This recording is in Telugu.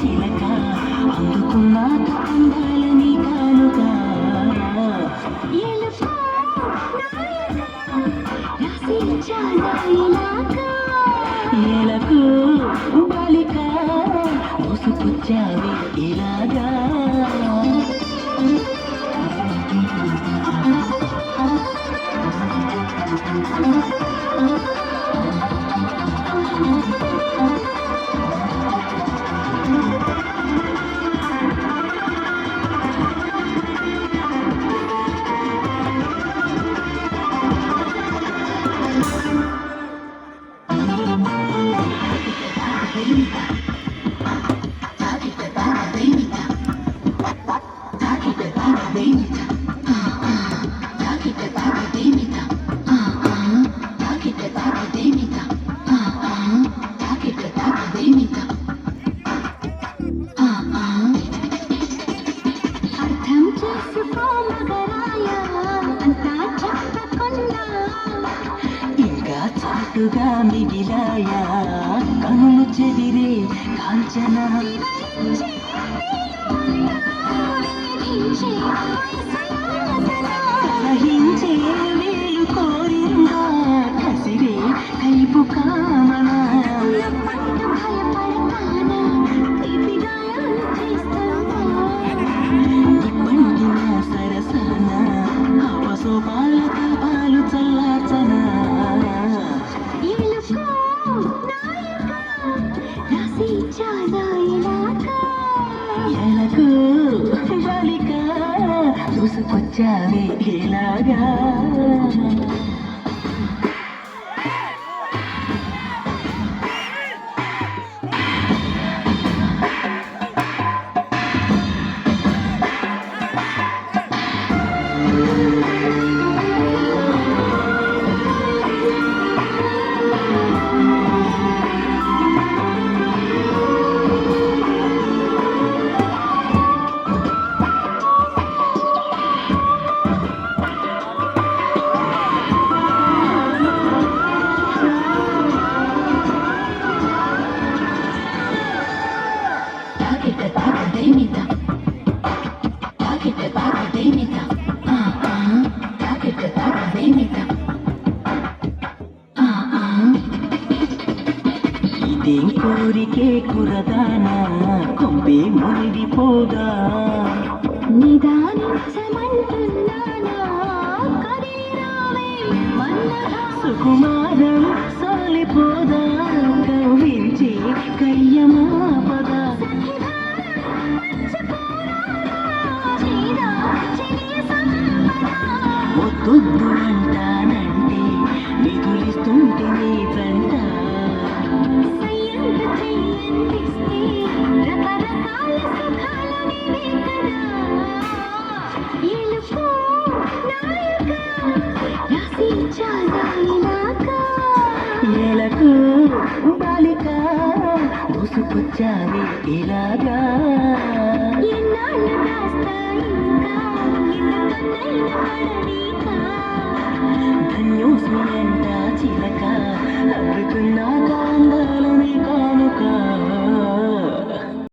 చిలక అందుకున్నాక అందాలని కానుక? బాలిక ఇలాగా? చాటుగా మిగిలాయా? కనులు చెదిరే కాంచన. కలహించే వేలు కోరిందా? కసిరే కైపు కామన. నిప్పంటిన ఎలకు బాలిక చూసుకొచ్చావే ఇలాగా? ఇదేం కోరికే కురదానా? కొంపే మునిగిపోగా నిదానించమంటున్నానా? సుకుమారం సాలిపోదా? కవ్వించి కయ్యమాపదా? నీ బాలిక దూసుకొచ్చావే ఇలాగా? ధన్యోస్మియంట చిలక అవ్వుతున్న కాందలని కానుక.